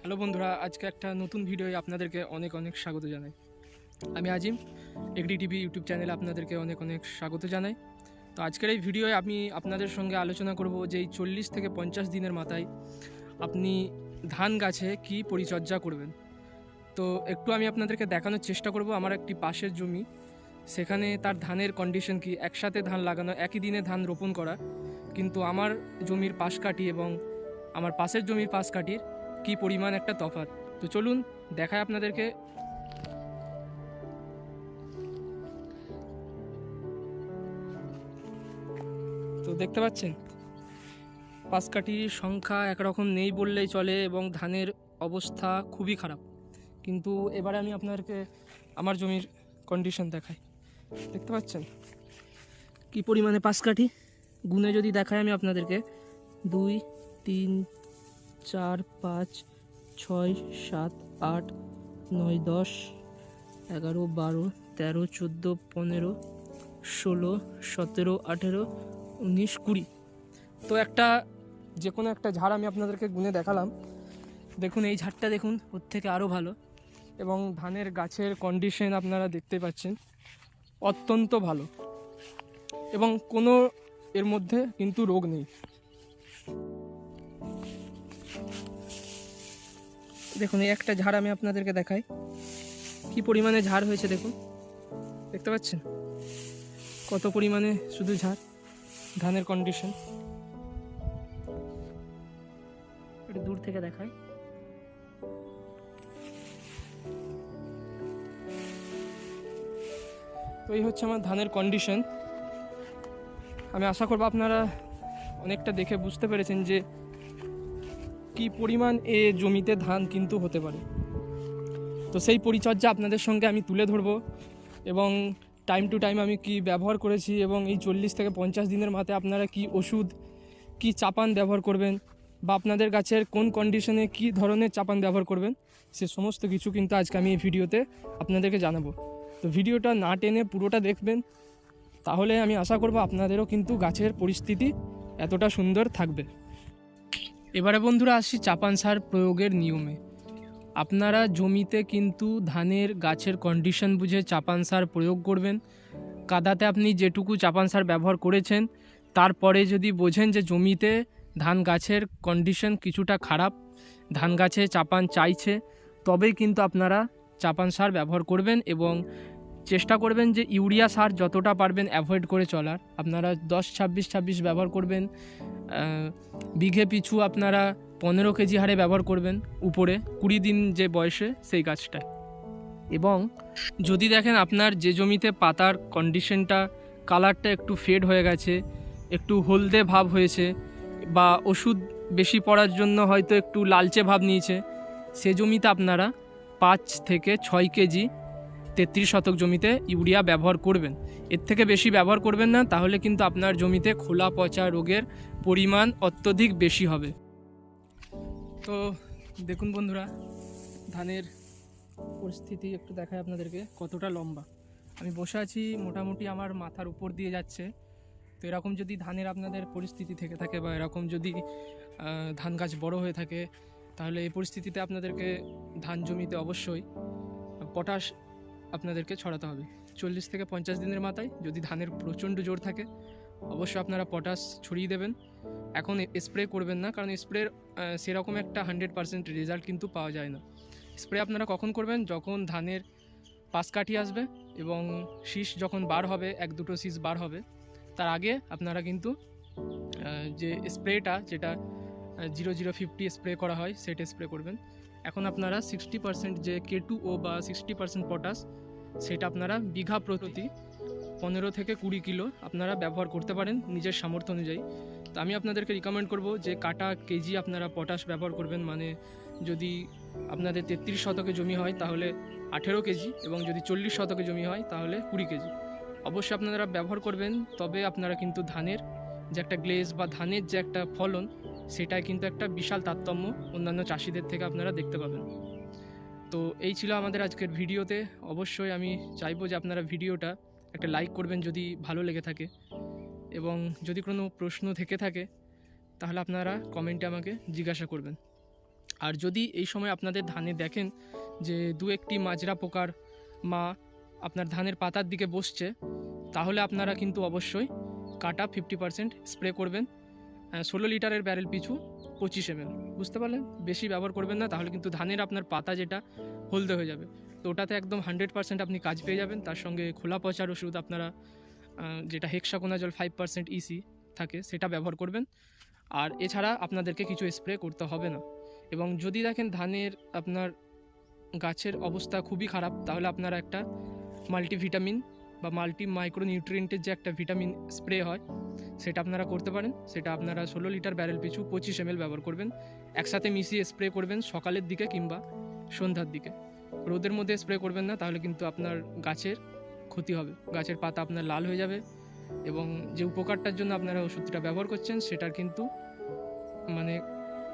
Hello বন্ধুরা, আজকে একটা নতুন ভিডিওয়ে আপনাদেরকে অনেক অনেক স্বাগত জানাই। আমি আজিম এগডি টিভি ইউটিউব চ্যানেলে আপনাদেরকে অনেক অনেক স্বাগত জানাই। তো আজকের এই ভিডিওয়ে আমি আপনাদের সঙ্গে আলোচনা করব যে এই চল্লিশ থেকে পঞ্চাশ দিনের মাথায় আপনি ধান গাছে কি পরিচর্যা করবেন। তো একটু আমি আপনাদেরকে দেখানোর চেষ্টা করব, আমার একটি পাশের জমি। সেখানে তার ধানের কন্ডিশন কি? একসাথে ধান লাগানো, একই দিনে ধান রোপণ করা। কিন্তু আমার জমির পাশ কাটি এবং আমার পাশের জমির পাশ কাটির কি পরিমাণ একটা তফাৎ? তো চলুন দেখায় আপনাদেরকে। তো দেখতে পাচ্ছেন? পাশ কাঠির সংখ্যা একরকম নেই বললেই চলে এবং ধানের অবস্থা খুবই খারাপ। কিন্তু এবারে আমি আপনাদেরকে আমার জমির কন্ডিশন দেখাই। দেখতে পাচ্ছেন? কি পরিমাণে পাশ কাঠি? গুনে যদি দেখাই আমি আপনাদেরকে, দুই, তিন চার, পাঁচ, ছয়, সাত, আট, নয়, দশ, এগারো, বারো, তেরো, চোদ্দ, পনেরো, ষোলো, সতেরো, আঠেরো, উনিশ, কুড়ি। তো একটা যে কোনো একটা ঝাড় আমি আপনাদেরকে গুনে দেখালাম। দেখুন, এই ঝাড়টা দেখুন, ওর থেকে আরও ভালো। এবং ধানের গাছের কন্ডিশন আপনারা দেখতে পাচ্ছেন, অত্যন্ত ভালো। এবং কোনো এর মধ্যে কিন্তু রোগ নেই। দেখুন, এই একটা ঝাড় আমি আপনাদেরকে দেখাই। কি পরিমাণে ঝাড় হয়েছে দেখুন। দেখতে পাচ্ছেন? কত পরিমাণে শুধু ঝাড়, ধানের কন্ডিশন একটু দূর থেকে দেখাই। তো এই হচ্ছে আমার ধানের কন্ডিশন আমি আশা করব আপনারা অনেকটা দেখে বুঝতে পেরেছেন যে কি পরিমাণ এ জমিতে ধান কিন্তু হতে পারে। তো সেই পরিচর্যা আপনাদের সঙ্গে আমি তুলে ধরবো এবং টাইম টু টাইম আমি কি ব্যবহার করেছি এবং এই চল্লিশ থেকে পঞ্চাশ দিনের মাথায় আপনারা কি ওষুধ, কি চাপান ব্যবহার করবেন বা আপনাদের গাছের কোন কন্ডিশনে কি ধরনের চাপান ব্যবহার করবেন, সে সমস্ত কিছু কিন্তু আজকে আমি এই ভিডিওতে আপনাদেরকে জানাব। তো ভিডিওটা না টেনে পুরোটা দেখবেন, তাহলে আমি আশা করব আপনাদেরও কিন্তু গাছের পরিস্থিতি এতটা সুন্দর থাকবে। এবারে বন্ধুরা আসছি চাপান সার প্রয়োগের নিয়মে। আপনারা জমিতে কিন্তু ধানের গাছের কন্ডিশন বুঝে চাপান সার প্রয়োগ করবেন। কাদাতে আপনি যেটুকু চাপান সার ব্যবহার করেছেন, তারপরে যদি বোঝেন যে জমিতে ধান গাছের কন্ডিশন কিছুটা খারাপ, ধান গাছে চাপান চাইছে, তবেই কিন্তু আপনারা চাপান সার ব্যবহার করবেন এবং চেষ্টা করবেন যে ইউরিয়া সার যতটা পারবেন অ্যাভয়েড করে চলার। আপনারা দশ, ছাব্বিশ ছাব্বিশ ব্যবহার করবেন। বিঘে পিছু আপনারা পনেরো কেজি হারে ব্যবহার করবেন উপরে, কুড়ি দিন যে বয়সে সেই গাছটায়। এবং যদি দেখেন আপনার যে জমিতে পাতার কন্ডিশনটা কালারটা একটু ফেড হয়ে গেছে, একটু হলদে ভাব হয়েছে, বা ওষুধ বেশি পড়ার জন্য হয়তো একটু লালচে ভাব নিয়েছে, সে জমিতে আপনারা পাঁচ থেকে ছয় কেজি তেত্রিশ শতক জমিতে ইউরিয়া ব্যবহার করবেন। এর থেকে বেশি ব্যবহার করবেন না, তাহলে কিন্তু আপনার জমিতে খোলা পচা রোগের পরিমাণ অত্যধিক বেশি হবে। তো দেখুন বন্ধুরা, ধানের পরিস্থিতি একটু দেখায় আপনাদেরকে, কতটা লম্বা। আমি বসে আছি, মোটামুটি আমার মাথার উপর দিয়ে যাচ্ছে। তো এরকম যদি ধানের আপনাদের পরিস্থিতি থেকে থাকে বা এরকম যদি ধান গাছ বড় হয়ে থাকে, তাহলে এই পরিস্থিতিতে আপনাদেরকে ধান জমিতে অবশ্যই পটাশ আপনাদেরকে ছড়াতে হবে। চল্লিশ থেকে পঞ্চাশ দিনের মাথায় যদি ধানের প্রচণ্ড জোর থাকে, অবশ্যই আপনারা পটাশ ছড়িয়ে দেবেন। এখন স্প্রে করবেন না, কারণ স্প্রের সেরকম একটা হান্ড্রেড পার্সেন্ট রেজাল্ট কিন্তু পাওয়া যায় না। স্প্রে আপনারা কখন করবেন? যখন ধানের পাশ কাঠি আসবে এবং শীষ যখন বার হবে, এক দুটো শীষ বার হবে, তার আগে আপনারা কিন্তু যে স্প্রেটা যেটা জিরো জিরো ফিফটি স্প্রে করা হয়, সেটা স্প্রে করবেন। এখন আপনারা সিক্সটি পার্সেন্ট যে কে টু ও বা সিক্সটি পার্সেন্ট পটাশ সেটা আপনারা বিঘা প্রতি পনেরো থেকে কুড়ি কিলো আপনারা ব্যবহার করতে পারেন নিজের সামর্থ্য অনুযায়ী। তো আমি আপনাদেরকে রিকমেন্ড করব যে কাটা কেজি আপনারা পটাশ ব্যবহার করবেন মানে যদি আপনাদের তেত্রিশ শতকে জমি হয় তাহলে আঠেরো কেজি এবং যদি চল্লিশ শতকে জমি হয় তাহলে কুড়ি কেজি। অবশ্যই আপনারা ব্যবহার করবেন, তবে আপনারা কিন্তু ধানের যে একটা গ্লেজ বা ধানের যে একটা ফলন, সেটাই কিন্তু একটা বিশাল তারতম্য অন্যান্য চাষিদের থেকে আপনারা দেখতে পাবেন। তো এই ছিল আমাদের আজকের ভিডিওতে। অবশ্যই আমি চাইব যে আপনারা ভিডিওটা একটা লাইক করবেন যদি ভালো লেগে থাকে। এবং যদি কোনো প্রশ্ন থেকে থাকে, তাহলে আপনারা কমেন্টে আমাকে জিজ্ঞাসা করবেন। আর যদি এই সময় আপনাদের ধানে দেখেন যে দু একটি মাজরা পোকার মা আপনার ধানের পাতার দিকে বসছে, তাহলে আপনারা কিন্তু অবশ্যই কাটা ফিফটি পার্সেন্ট স্প্রে করবেন। ষোলো লিটারের ব্যারেল পিছু পঁচিশ এম বুঝতে পারলেন? বেশি ব্যবহার করবেন না, তাহলে কিন্তু ধানের আপনার পাতা যেটা, হলদে হয়ে যাবে। তো ওটাতে একদম হান্ড্রেড পার্সেন্ট আপনি কাজ পেয়ে যাবেন, তার সঙ্গে খোলা পচার ওষুধ আপনারা যেটা যেটা হেক্সাকোনাজল ফাইভ পার্সেন্ট ইসি থাকে, সেটা ব্যবহার করবেন। আর এছাড়া আপনাদেরকে কিছু স্প্রে করতে হবে না। এবং যদি দেখেন ধানের আপনার গাছের অবস্থা খুবই খারাপ, তাহলে আপনারা একটা মাল্টিভিটামিন বা মাল্টি মাইক্রো নিউট্রিয়েন্টের যে একটা ভিটামিন স্প্রে হয় সেটা আপনারা করতে পারেন। সেটা আপনারা ষোলো লিটার ব্যারেল পিছু পঁচিশ এম ব্যবহার করবেন। একসাথে মিশিয়ে স্প্রে করবেন সকালের দিকে কিংবা সন্ধ্যার দিকে। রোদের মধ্যে স্প্রে করবেন না, তাহলে কিন্তু আপনার গাছের ক্ষতি হবে। গাছের পাতা আপনার লাল হয়ে যাবে এবং যে উপকারটার জন্য আপনারা ওষুধটা ব্যবহার করছেন, সেটার কিন্তু মানে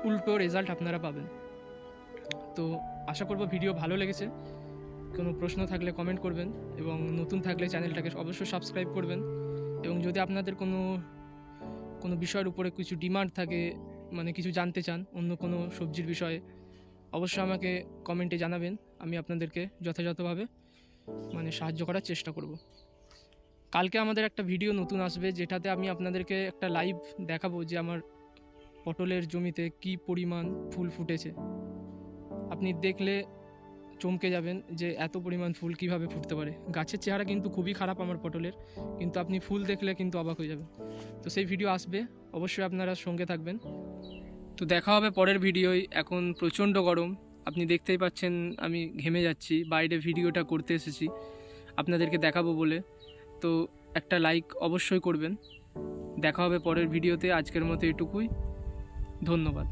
উল্টো রেজাল্ট আপনারা পাবেন। তো আশা করব ভিডিও ভালো লেগেছে। কোনো প্রশ্ন থাকলে কমেন্ট করবেন এবং নতুন থাকলে চ্যানেলটাকে অবশ্যই সাবস্ক্রাইব করবেন। এবং যদি আপনাদের কোনো কোনো বিষয়ের উপরে কিছু ডিমান্ড থাকে মানে কিছু জানতে চান অন্য কোনো সবজির বিষয়ে, অবশ্যই আমাকে কমেন্টে জানাবেন, আমি আপনাদেরকে যথাযথভাবে মানে সাহায্য করার চেষ্টা করব। কালকে আমাদের একটা ভিডিও নতুন আসবে, যেটাতে আমি আপনাদেরকে একটা লাইভ দেখাবো যে আমার পটলের জমিতে কি পরিমাণ ফুল ফুটেছে। আপনি দেখলে চমকে যাবেন যে এত পরিমাণ ফুল কীভাবে ফুটতে পারে। গাছের চেহারা কিন্তু খুবই খারাপ আমার পটলের, কিন্তু আপনি ফুল দেখলে কিন্তু অবাক হয়ে যাবেন। তো সেই ভিডিও আসবে, অবশ্যই আপনারা সঙ্গে থাকবেন। তো দেখা হবে পরের ভিডিওয়, এখন প্রচণ্ড গরম। আপনি দেখতেই পাচ্ছেন আমি ঘেমে যাচ্ছি, বাইরে ভিডিওটা করতে এসেছি, আপনাদেরকে দেখাবো বলে। তো একটা লাইক অবশ্যই করবেন। দেখা হবে পরের ভিডিওতে, আজকের মতো এটুকুই। ধন্যবাদ।